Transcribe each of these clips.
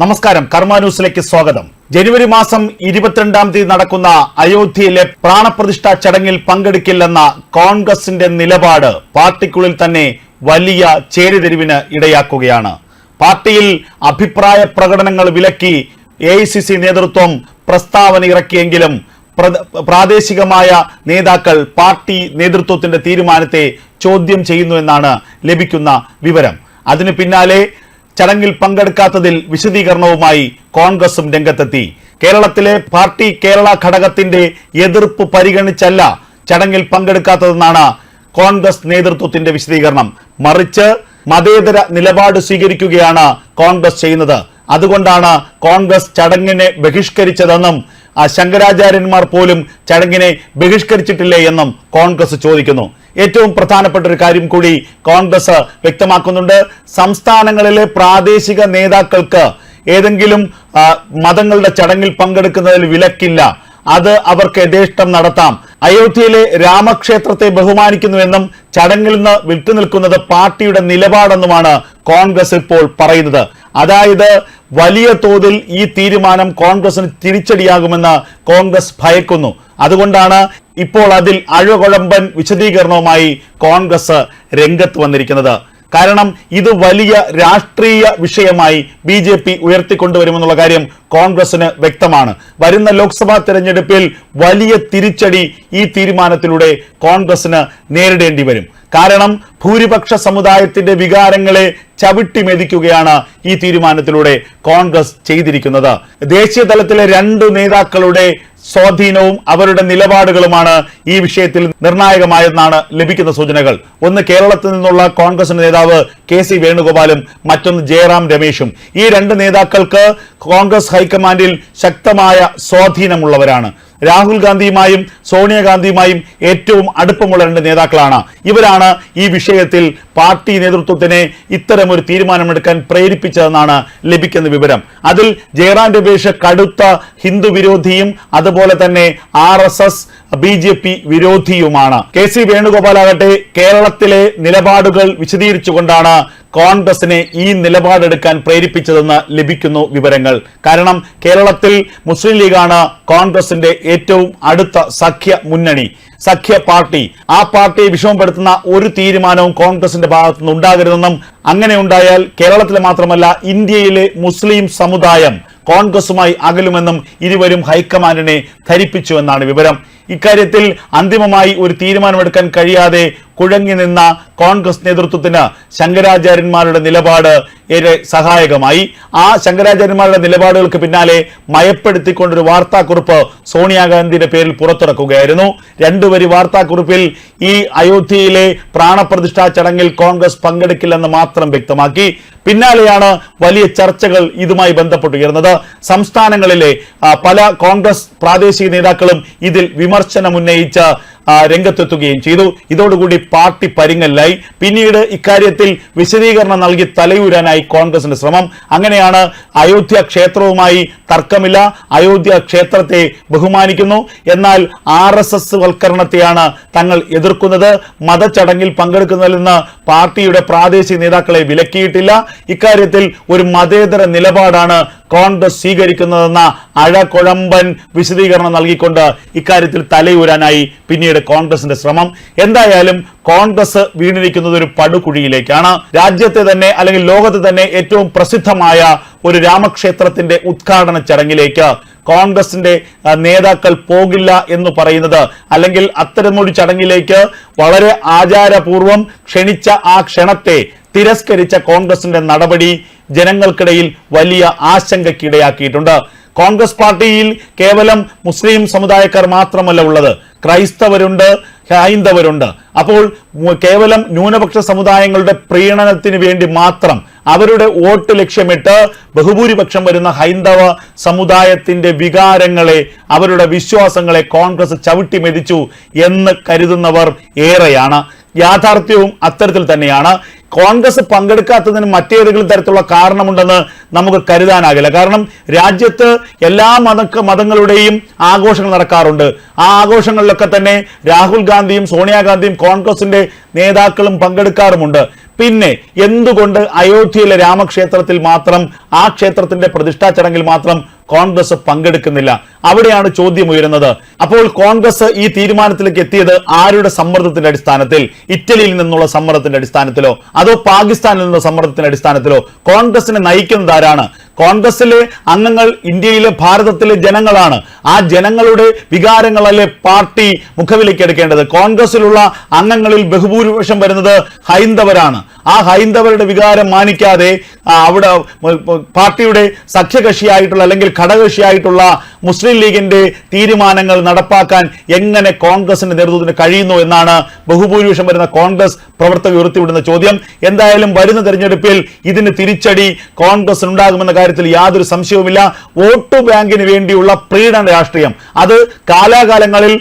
നമസ്കാരം. കർമ്മ ന്യൂസിലേക്ക് സ്വാഗതം. ജനുവരി മാസം ഇരുപത്തിരണ്ടാം തീയതി നടക്കുന്ന അയോധ്യയിലെ പ്രാണപ്രതിഷ്ഠ ചടങ്ങിൽ പങ്കെടുക്കില്ലെന്ന കോൺഗ്രസിന്റെ നിലപാട് പാർട്ടിക്കുള്ളിൽ തന്നെ വലിയ ചേരിതിരിവിന് ഇടയാക്കുകയാണ്. പാർട്ടിയിൽ അഭിപ്രായ പ്രകടനങ്ങൾ വിലക്കി എ നേതൃത്വം പ്രസ്താവന ഇറക്കിയെങ്കിലും പ്രാദേശികമായ നേതാക്കൾ പാർട്ടി നേതൃത്വത്തിന്റെ തീരുമാനത്തെ ചോദ്യം ചെയ്യുന്നു എന്നാണ് ലഭിക്കുന്ന വിവരം. അതിനു പിന്നാലെ ചടങ്ങിൽ പങ്കെടുക്കാത്തതിൽ വിശദീകരണവുമായി കോൺഗ്രസും രംഗത്തെത്തി. കേരളത്തിലെ പാർട്ടി കേരള ഘടകത്തിന്റെ എതിർപ്പ് പരിഗണിച്ചല്ല ചടങ്ങിൽ പങ്കെടുക്കാത്തതെന്നാണ് കോൺഗ്രസ് നേതൃത്വത്തിന്റെ വിശദീകരണം. മറിച്ച് മതേതര നിലപാട് സ്വീകരിക്കുകയാണ് കോൺഗ്രസ് ചെയ്യുന്നത്. അതുകൊണ്ടാണ് കോൺഗ്രസ് ചടങ്ങിനെ ബഹിഷ്കരിച്ചതെന്നും ശങ്കരാചാര്യന്മാർ പോലും ചടങ്ങിനെ ബഹിഷ്കരിച്ചിട്ടില്ലേ എന്നും കോൺഗ്രസ് ചോദിക്കുന്നു. ഏറ്റവും പ്രധാനപ്പെട്ട ഒരു കാര്യം കൂടി കോൺഗ്രസ് വ്യക്തമാക്കുന്നുണ്ട്. സംസ്ഥാനങ്ങളിലെ പ്രാദേശിക നേതാക്കൾക്ക് ഏതെങ്കിലും മതങ്ങളുടെ ചടങ്ങിൽ പങ്കെടുക്കുന്നതിൽ വിലക്കില്ല. അത് അവർക്ക് യഥേഷ്ടം നടത്താം. അയോധ്യയിലെ രാമക്ഷേത്രത്തെ ബഹുമാനിക്കുന്നുവെന്നും ചടങ്ങിൽ നിന്ന് വിട്ടുനിൽക്കുന്നത് പാർട്ടിയുടെ നിലപാടെന്നുമാണ് കോൺഗ്രസ് ഇപ്പോൾ പറയുന്നത്. അതായത് വലിയ തോതിൽ ഈ തീരുമാനം കോൺഗ്രസിന് തിരിച്ചടിയാകുമെന്ന് കോൺഗ്രസ് ഭയക്കുന്നു. അതുകൊണ്ടാണ് ഇപ്പോൾ അതിൽ അഴകുഴമ്പൻ വിശദീകരണവുമായി കോൺഗ്രസ് രംഗത്ത് വന്നിരിക്കുന്നത്. കാരണം ഇത് വലിയ രാഷ്ട്രീയ വിഷയമായി ബി ജെ പി ഉയർത്തിക്കൊണ്ടുവരുമെന്നുള്ള കാര്യം കോൺഗ്രസിന് വ്യക്തമാണ്. വരുന്ന ലോക്സഭാ തെരഞ്ഞെടുപ്പിൽ വലിയ തിരിച്ചടി ഈ തീരുമാനത്തിലൂടെ കോൺഗ്രസിന് നേരിടേണ്ടി വരും. കാരണം ഭൂരിപക്ഷ സമുദായത്തിന്റെ വികാരങ്ങളെ ചവിട്ടി മെതിക്കുകയാണ് ഈ തീരുമാനത്തിലൂടെ കോൺഗ്രസ് ചെയ്തിരിക്കുന്നത്. ദേശീയ തലത്തിലെ രണ്ട് നേതാക്കളുടെ സ്വാധീനവും അവരുടെ നിലപാടുകളുമാണ് ഈ വിഷയത്തിൽ നിർണായകമായെന്നാണ് ലഭിക്കുന്ന സൂചനകൾ. ഒന്ന് കേരളത്തിൽ നിന്നുള്ള കോൺഗ്രസിന്റെ നേതാവ് കെ സി വേണുഗോപാലും മറ്റൊന്ന് ജയറാം രമേശും. ഈ രണ്ട് നേതാക്കൾക്ക് കോൺഗ്രസ് ഹൈക്കമാൻഡിൽ ശക്തമായ സ്വാധീനമുള്ളവരാണ്. രാഹുൽ ഗാന്ധിയുമായും സോണിയാഗാന്ധിയുമായും ഏറ്റവും അടുപ്പമുള്ള രണ്ട് നേതാക്കളാണ്. ഇവരാണ് ഈ വിഷയത്തിൽ പാർട്ടി നേതൃത്വത്തിനെ ഒരു തീരുമാനമെടുക്കാൻ പ്രേരിപ്പിച്ചതെന്നാണ് ലഭിക്കുന്ന വിവരം. അതിൽ ജയറാം രമേശ് കടുത്ത ഹിന്ദു വിരോധിയും അതുപോലെ തന്നെ R S S B J P വിരോധിയുമാണ്. K C വേണുഗോപാലാകട്ടെ കേരളത്തിലെ നിലപാടുകൾ വിശദീകരിച്ചുകൊണ്ടാണ് കോൺഗ്രസിനെ ഈ നിലപാടെടുക്കാൻ പ്രേരിപ്പിച്ചതെന്ന് ലഭിക്കുന്നു വിവരങ്ങൾ. കാരണം കേരളത്തിൽ മുസ്ലിം ലീഗാണ് കോൺഗ്രസിന്റെ ഏറ്റവും അടുത്ത സഖ്യ മുന്നണി സഖ്യ പാർട്ടി. ആ പാർട്ടിയെ വിഷമപ്പെടുത്തുന്ന ഒരു തീരുമാനവും കോൺഗ്രസിന്റെ ഭാഗത്തു നിന്ന് ഉണ്ടാകരുതെന്നും അങ്ങനെ ഉണ്ടായാൽ കേരളത്തിലെ മാത്രമല്ല ഇന്ത്യയിലെ മുസ്ലിം സമുദായം കോൺഗ്രസുമായി അകലുമെന്നും ഇരുവരും ഹൈക്കമാൻഡിനെ ധരിപ്പിച്ചു എന്നാണ് വിവരം. ഇക്കാര്യത്തിൽ അന്തിമമായി ഒരു തീരുമാനമെടുക്കാൻ കഴിയാതെ കുഴങ്ങി നിന്ന കോൺഗ്രസ് നേതൃത്വത്തിന് ശങ്കരാചാര്യന്മാരുടെ നിലപാട് ഏറെ സഹായകമായി. ആ ശങ്കരാചാര്യന്മാരുടെ നിലപാടുകൾക്ക് പിന്നാലെ മയപ്പെടുത്തിക്കൊണ്ടൊരു വാർത്താക്കുറിപ്പ് സോണിയാഗാന്ധിയുടെ പേരിൽ പുറത്തിറക്കുകയായിരുന്നു. രണ്ടുവരി വാർത്താക്കുറിപ്പിൽ ഈ അയോധ്യയിലെ പ്രാണപ്രതിഷ്ഠാ ചടങ്ങിൽ കോൺഗ്രസ് പങ്കെടുക്കില്ലെന്ന് മാത്രം വ്യക്തമാക്കി. പിന്നാലെയാണ് വലിയ ചർച്ചകൾ ഇതുമായി ബന്ധപ്പെട്ടുയർന്നത് സംസ്ഥാനങ്ങളിലെ പല കോൺഗ്രസ് പ്രാദേശിക നേതാക്കളും ഇതിൽ വിമർശനം ഉന്നയിച്ച് രംഗത്തെത്തുകയും ചെയ്തു. ഇതോടുകൂടി പാർട്ടി പരിങ്ങലായി. പിന്നീട് ഇക്കാര്യത്തിൽ വിശദീകരണം നൽകി തലയൂരാനായി കോൺഗ്രസിന്റെ ശ്രമം. അങ്ങനെയാണ് അയോധ്യ ക്ഷേത്രവുമായി തർക്കമില്ല. അയോധ്യ ക്ഷേത്രത്തെ ബഹുമാനിക്കുന്നു. എന്നാൽ ആർ എസ് എസ് വൽക്കരണത്തെയാണ് തങ്ങൾ എതിർക്കുന്നത്. മതചടങ്ങിൽ പങ്കെടുക്കുന്നതിൽ നിന്ന് പാർട്ടിയുടെ പ്രാദേശിക നേതാക്കളെ വിലക്കിയിട്ടില്ല. ഇക്കാര്യത്തിൽ ഒരു മതേതര നിലപാടാണ് കോൺഗ്രസ് സ്വീകരിക്കുന്നതെന്ന അഴകുഴമ്പൻ വിശദീകരണം നൽകിക്കൊണ്ട് ഇക്കാര്യത്തിൽ തലയൂരാനായി പിന്നീട് കോൺഗ്രസിന്റെ ശ്രമം. എന്തായാലും കോൺഗ്രസ് വീണിരിക്കുന്നത് ഒരു പടുകുഴിയിലേക്കാണ്. രാജ്യത്തെ തന്നെ അല്ലെങ്കിൽ ലോകത്തെ തന്നെ ഏറ്റവും പ്രസിദ്ധമായ ഒരു രാമക്ഷേത്രത്തിന്റെ ഉദ്ഘാടന ചടങ്ങിലേക്ക് കോൺഗ്രസിന്റെ നേതാക്കൾ പോകില്ല എന്ന് പറയുന്നത് അല്ലെങ്കിൽ അത്തരമൊരു ചടങ്ങിലേക്ക് വളരെ ആചാരപൂർവം ക്ഷണിച്ച ആ ക്ഷണത്തെ തിരസ്കരിച്ച കോൺഗ്രസിന്റെ നടപടി ജനങ്ങൾക്കിടയിൽ വലിയ ആശങ്കക്കിടയാക്കിയിട്ടുണ്ട് കോൺഗ്രസ് പാർട്ടിയിൽ കേവലം മുസ്ലിം സമുദായക്കാർ മാത്രമല്ല ഉള്ളത്. ക്രൈസ്തവരുണ്ട് ഹൈന്ദവരുണ്ട്. അപ്പോൾ കേവലം ന്യൂനപക്ഷ സമുദായങ്ങളുടെ പ്രീണനത്തിന് വേണ്ടി മാത്രം അവരുടെ വോട്ട് ലക്ഷ്യമിട്ട് ബഹുഭൂരിപക്ഷം വരുന്ന ഹൈന്ദവ സമുദായത്തിന്റെ വികാരങ്ങളെ അവരുടെ വിശ്വാസങ്ങളെ കോൺഗ്രസ് ചവിട്ടി മെതിച്ചു എന്ന് കരുതുന്നവർ ഏറെയാണ്. യാഥാർത്ഥ്യവും അത്തരത്തിൽ തന്നെയാണ്. കോൺഗ്രസ് പങ്കെടുക്കാത്തതിന് മറ്റേതെങ്കിലും തരത്തിലുള്ള കാരണമുണ്ടെന്ന് നമുക്ക് കരുതാനാകില്ല. കാരണം രാജ്യത്ത് എല്ലാ മത മതങ്ങളുടെയും ആഘോഷങ്ങൾ നടക്കാറുണ്ട്. ആ ആഘോഷങ്ങളിലൊക്കെ തന്നെ രാഹുൽ ഗാന്ധിയും സോണിയാഗാന്ധിയും കോൺഗ്രസിന്റെ നേതാക്കളും പങ്കെടുക്കാറുമുണ്ട്. പിന്നെ എന്തുകൊണ്ട് അയോധ്യയിലെ രാമക്ഷേത്രത്തിൽ മാത്രം ആ ക്ഷേത്രത്തിന്റെ പ്രതിഷ്ഠാ ചടങ്ങിൽ മാത്രം കോൺഗ്രസ് പങ്കെടുക്കുന്നില്ല. അവിടെയാണ് ചോദ്യം ഉയരുന്നത്. അപ്പോൾ കോൺഗ്രസ് ഈ തീരുമാനത്തിലേക്ക് എത്തിയത് ആരുടെ സമ്മർദ്ദത്തിന്റെ അടിസ്ഥാനത്തിൽ? ഇറ്റലിയിൽ നിന്നുള്ള സമ്മർദ്ദത്തിന്റെ അടിസ്ഥാനത്തിലോ? അതോ പാകിസ്ഥാനിൽ നിന്നുള്ള സമ്മർദ്ദത്തിന്റെ അടിസ്ഥാനത്തിലോ? കോൺഗ്രസിനെ നയിക്കുന്നത് ആരാണ്? കോൺഗ്രസിലെ അംഗങ്ങൾ ഇന്ത്യയിലെ ഭാരതത്തിലെ ജനങ്ങളാണ്. ആ ജനങ്ങളുടെ വികാരങ്ങളല്ലേ പാർട്ടി മുഖവിലേക്ക് എടുക്കേണ്ടത്? കോൺഗ്രസിലുള്ള അംഗങ്ങളിൽ ബഹുഭൂരിപക്ഷം വരുന്നത് ഹൈന്ദവരാണ്. ആ ഹൈന്ദവരുടെ വികാരം മാനിക്കാതെ അവിടെ പാർട്ടിയുടെ സഖ്യകക്ഷിയായിട്ടുള്ള അല്ലെങ്കിൽ ഘടകകക്ഷിയായിട്ടുള്ള മുസ്ലിം ലീഗിന്റെ തീരുമാനങ്ങൾ നടപ്പാക്കാൻ എങ്ങനെ കോൺഗ്രസിന്റെ നേതൃത്വത്തിന് കഴിയുന്നു എന്നാണ് ബഹുഭൂരിപക്ഷം വരുന്ന കോൺഗ്രസ് പ്രവർത്തകർ ഉയർത്തിവിടുന്ന ചോദ്യം. എന്തായാലും വരുന്ന തെരഞ്ഞെടുപ്പിൽ ഇതിന് തിരിച്ചടി കോൺഗ്രസ് ഉണ്ടാകുമെന്ന കാര്യത്തിൽ യാതൊരു സംശയവുമില്ല. വോട്ട് ബാങ്കിന് വേണ്ടിയുള്ള പ്രീണ രാഷ്ട്രീയം. അത് കാലാകാലങ്ങളിൽ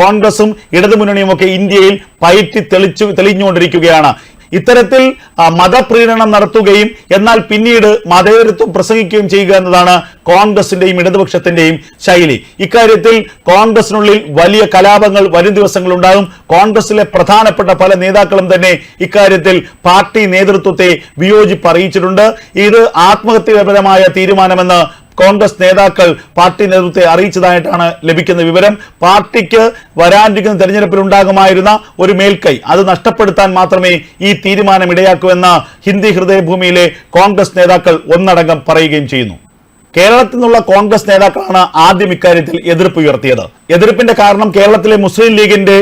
കോൺഗ്രസും ഇടതുമുന്നണിയും ഒക്കെ ഇന്ത്യയിൽ പയറ്റി തെളിച്ചു തെളിഞ്ഞുകൊണ്ടിരിക്കുകയാണ്. ഇത്തരത്തിൽ മതപ്രീണനം നടത്തുകയും എന്നാൽ പിന്നീട് മതേതരത്വം പ്രസംഗിക്കുകയും ചെയ്യുക എന്നതാണ് കോൺഗ്രസിന്റെയും ഇടതുപക്ഷത്തിന്റെയും ശൈലി. ഇക്കാര്യത്തിൽ കോൺഗ്രസിനുള്ളിൽ വലിയ കലാപങ്ങൾ വരും ദിവസങ്ങൾ ഉണ്ടാകും കോൺഗ്രസിലെ പ്രധാനപ്പെട്ട പല നേതാക്കളും തന്നെ ഇക്കാര്യത്തിൽ പാർട്ടി നേതൃത്വത്തെ വിയോജിപ്പ് അറിയിച്ചിട്ടുണ്ട്. ഇത് ആത്മഹത്യപരമായ തീരുമാനമെന്ന് കോൺഗ്രസ് നേതാക്കൾ പാർട്ടി നേതൃത്വത്തെ അറിയിച്ചതായിട്ടാണ് ലഭിക്കുന്ന വിവരം. പാർട്ടിക്ക് വരാനിരിക്കുന്ന തെരഞ്ഞെടുപ്പിൽ ഉണ്ടാകുമായിരുന്ന ഒരു മേൽക്കൈ. അത് നഷ്ടപ്പെടുത്താൻ മാത്രമേ ഈ തീരുമാനം ഇടയാക്കൂ എന്ന് ഹിന്ദി ഹൃദയഭൂമിയിലെ കോൺഗ്രസ് നേതാക്കൾ ഒന്നടങ്കം പറയുകയും ചെയ്യുന്നു. കേരളത്തിൽ നിന്നുള്ള കോൺഗ്രസ് നേതാക്കളാണ് ആദ്യം ഇക്കാര്യത്തിൽ എതിർപ്പ് ഉയർത്തിയത്. എതിർപ്പിന്റെ കാരണം കേരളത്തിലെ മുസ്ലിം ലീഗിന്റെ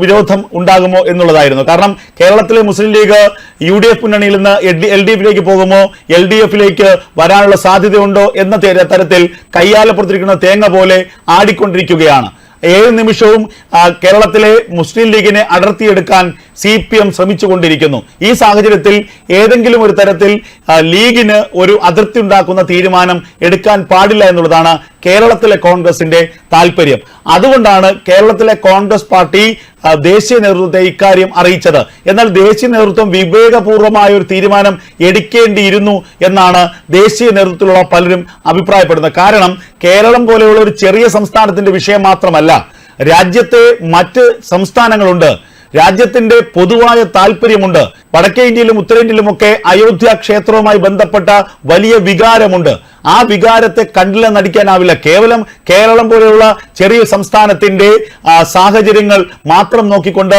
വിരോധം ഉണ്ടാകുമോ എന്നുള്ളതായിരുന്നു. കാരണം കേരളത്തിലെ Muslim League U D F മുന്നണിയിൽ നിന്ന് എൽ ഡി എഫിലേക്ക് പോകുമോ എൽ ഡി എഫിലേക്ക് വരാനുള്ള സാധ്യതയുണ്ടോ എന്ന തരത്തിൽ കയ്യാലപ്പുറത്തിരിക്കുന്ന തേങ്ങ പോലെ ആടിക്കൊണ്ടിരിക്കുകയാണ്. ഏഴ് നിമിഷവും കേരളത്തിലെ മുസ്ലിം ലീഗിനെ അടർത്തിയെടുക്കാൻ സി പി എം ശ്രമിച്ചുകൊണ്ടിരിക്കുന്നു. ഈ സാഹചര്യത്തിൽ ഏതെങ്കിലും ഒരു തരത്തിൽ ലീഗിന് ഒരു അതിർത്തി ഉണ്ടാക്കുന്ന തീരുമാനം എടുക്കാൻ പാടില്ല എന്നുള്ളതാണ് കേരളത്തിലെ കോൺഗ്രസിന്റെ താല്പര്യം അതുകൊണ്ടാണ് കേരളത്തിലെ കോൺഗ്രസ് പാർട്ടി ദേശീയ നേതൃത്വത്തെ ഇക്കാര്യം അറിയിച്ചത്. എന്നാൽ ദേശീയ നേതൃത്വം വിവേകപൂർവമായ ഒരു തീരുമാനം എടുക്കേണ്ടിയിരുന്നു എന്നാണ് ദേശീയ നേതൃത്വത്തിലുള്ള പലരും അഭിപ്രായപ്പെടുന്നത്. കാരണം കേരളം പോലെയുള്ള ഒരു ചെറിയ സംസ്ഥാനത്തിന്റെ വിഷയം മാത്രമല്ല രാജ്യത്തെ മറ്റ് സംസ്ഥാനങ്ങളുണ്ട്. രാജ്യത്തിന്റെ പൊതുവായ താല്പര്യമുണ്ട് വടക്കേ ഇന്ത്യയിലും ഉത്തരേന്ത്യയിലുമൊക്കെ അയോധ്യ ക്ഷേത്രവുമായി ബന്ധപ്പെട്ട വലിയ വികാരമുണ്ട്. ആ വികാരത്തെ കണ്ടില്ല നടിക്കാനാവില്ല. കേവലം കേരളം പോലെയുള്ള ചെറിയ സംസ്ഥാനത്തിന്റെ സാഹചര്യങ്ങൾ മാത്രം നോക്കിക്കൊണ്ട്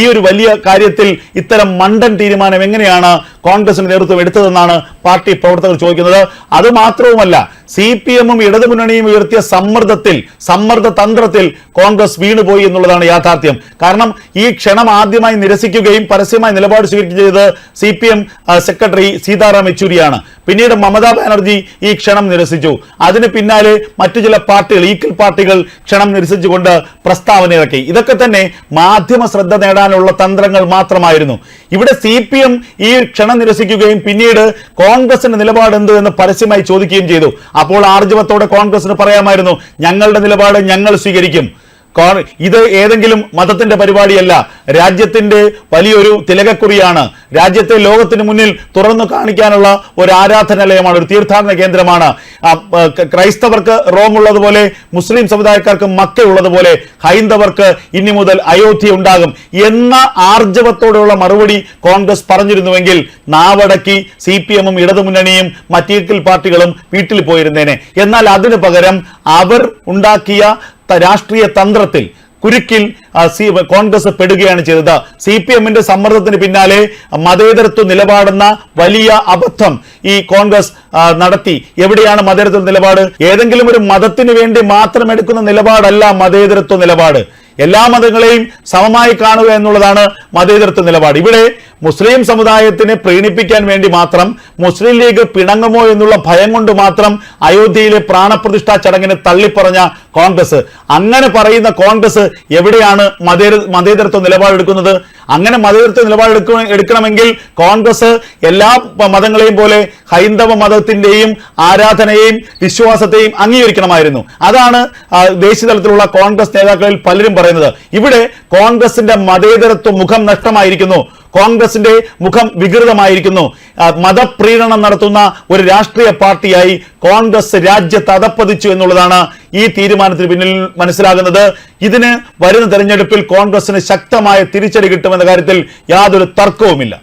ഈ ഒരു വലിയ കാര്യത്തിൽ ഇത്തരം മണ്ടൻ തീരുമാനം എങ്ങനെയാണ് കോൺഗ്രസിന്റെ നേതൃത്വം എടുത്തതെന്നാണ് പാർട്ടി പ്രവർത്തകർ ചോദിക്കുന്നത്. അത് മാത്രവുമല്ല സി പി എമ്മും ഇടതുമുന്നണിയും ഉയർത്തിയ സമ്മർദ്ദത്തിൽ സമ്മർദ്ദ തന്ത്രത്തിൽ കോൺഗ്രസ് വീണുപോയി എന്നുള്ളതാണ് യാഥാർത്ഥ്യം. കാരണം ഈ ക്ഷണം ആദ്യമായി നിരസിക്കുകയും പരസ്യമായി നിലപാട് സ്വീകരിക്കുകയും ചെയ്തത് C P M secretary Sitaram യെച്ചൂരിയാണ്. പിന്നീട് മമതാ ബാനർജി ഈ ക്ഷണം നിരസിച്ചു. അതിന് പിന്നാലെ മറ്റു ചില പാർട്ടികൾ ഈക്വൽ പാർട്ടികൾ ക്ഷണം നിരസിച്ചുകൊണ്ട് പ്രസ്താവന ഇറക്കി. ഇതൊക്കെ തന്നെ മാധ്യമ ശ്രദ്ധ നേടാനുള്ള തന്ത്രങ്ങൾ മാത്രമായിരുന്നു. ഇവിടെ സി പി എം ഈ ക്ഷണം നിരസിക്കുകയും പിന്നീട് കോൺഗ്രസിന്റെ നിലപാട് എന്ത് എന്ന് പരസ്യമായി ചോദിക്കുകയും ചെയ്തു. അപ്പോൾ ആർജവത്തോടെ കോൺഗ്രസിന് പറയാമായിരുന്നു ഞങ്ങളുടെ നിലപാട് ഞങ്ങൾ സ്വീകരിക്കും. ഇത് ഏതെങ്കിലും മതത്തിന്റെ പരിപാടിയല്ല. രാജ്യത്തിന്റെ വലിയൊരു തിലകക്കുറിയാണ്. രാജ്യത്തെ ലോകത്തിന് മുന്നിൽ തുറന്നു കാണിക്കാനുള്ള ഒരു ആരാധനാലയമാണ് ഒരു തീർത്ഥാടന കേന്ദ്രമാണ്. ക്രൈസ്തവർക്ക് റോം ഉള്ളതുപോലെ മുസ്ലിം സമുദായക്കാർക്ക് മക്ക ഉള്ളതുപോലെ ഹൈന്ദവർക്ക് ഇനി മുതൽ അയോധ്യ ഉണ്ടാകും എന്ന ആർജവത്തോടെയുള്ള മറുപടി കോൺഗ്രസ് പറഞ്ഞിരുന്നുവെങ്കിൽ നാവടക്കി സി പി എമ്മും ഇടതുമുന്നണിയും മറ്റീക്കൽ പാർട്ടികളും വീട്ടിൽ പോയിരുന്നേനെ. എന്നാൽ അതിനു പകരം അവർ ഉണ്ടാക്കിയ രാഷ്ട്രീയ തന്ത്രത്തിൽ കുരുക്കിൽ സി കോൺഗ്രസ് പെടുകയാണ് ചെയ്തത്. സി പി എമ്മിന്റെ സമ്മർദ്ദത്തിന് പിന്നാലെ മതേതരത്വ നിലപാടെന്ന വലിയ അബദ്ധം ഈ കോൺഗ്രസ് നടത്തി. എവിടെയാണ് മതേതരത്വ നിലപാട്? ഏതെങ്കിലും ഒരു മതത്തിന് വേണ്ടി മാത്രം എടുക്കുന്ന നിലപാടല്ല മതേതരത്വ നിലപാട്. എല്ലാ മതങ്ങളെയും സമമായി കാണുക എന്നുള്ളതാണ് മതേതരത്വ നിലപാട്. ഇവിടെ മുസ്ലിം സമുദായത്തിനെ പ്രീണിപ്പിക്കാൻ വേണ്ടി മാത്രം മുസ്ലിം ലീഗ് പിണങ്ങുമോ എന്നുള്ള ഭയം കൊണ്ട് മാത്രം അയോധ്യയിലെ പ്രാണപ്രതിഷ്ഠാ ചടങ്ങിനെ തള്ളിപ്പറഞ്ഞ കോൺഗ്രസ്. അങ്ങനെ പറയുന്ന കോൺഗ്രസ് എവിടെയാണ് മതേ മതേതരത്വ നിലപാടെടുക്കുന്നത്? അങ്ങനെ മതേതരത്വ നിലപാടെടുക്ക എടുക്കണമെങ്കിൽ കോൺഗ്രസ് എല്ലാ മതങ്ങളെയും പോലെ ഹൈന്ദവ മതത്തിന്റെയും ആരാധനയെയും വിശ്വാസത്തെയും അംഗീകരിക്കണമായിരുന്നു. അതാണ് ദേശീയ തലത്തിലുള്ള കോൺഗ്രസ് നേതാക്കളിൽ പലരും പറയുന്നത്. ഇവിടെ കോൺഗ്രസിന്റെ മതേതരത്വ മുഖം നഷ്ടമായിരിക്കുന്നു. കോൺഗ്രസ് കോൺഗ്രസിന്റെ മുഖം വികൃതമായിരിക്കുന്നു. മതപ്രീണനം നടത്തുന്ന ഒരു രാഷ്ട്രീയ പാർട്ടിയായി കോൺഗ്രസ് രാജ്യത്ത് അതപ്പതിച്ചു എന്നുള്ളതാണ് ഈ തീരുമാനത്തിന് പിന്നിൽ മനസ്സിലാകുന്നത്. ഇതിന് വരുന്ന തെരഞ്ഞെടുപ്പിൽ കോൺഗ്രസിന് ശക്തമായ തിരിച്ചടി കിട്ടുമെന്ന കാര്യത്തിൽ യാതൊരു തർക്കവുമില്ല.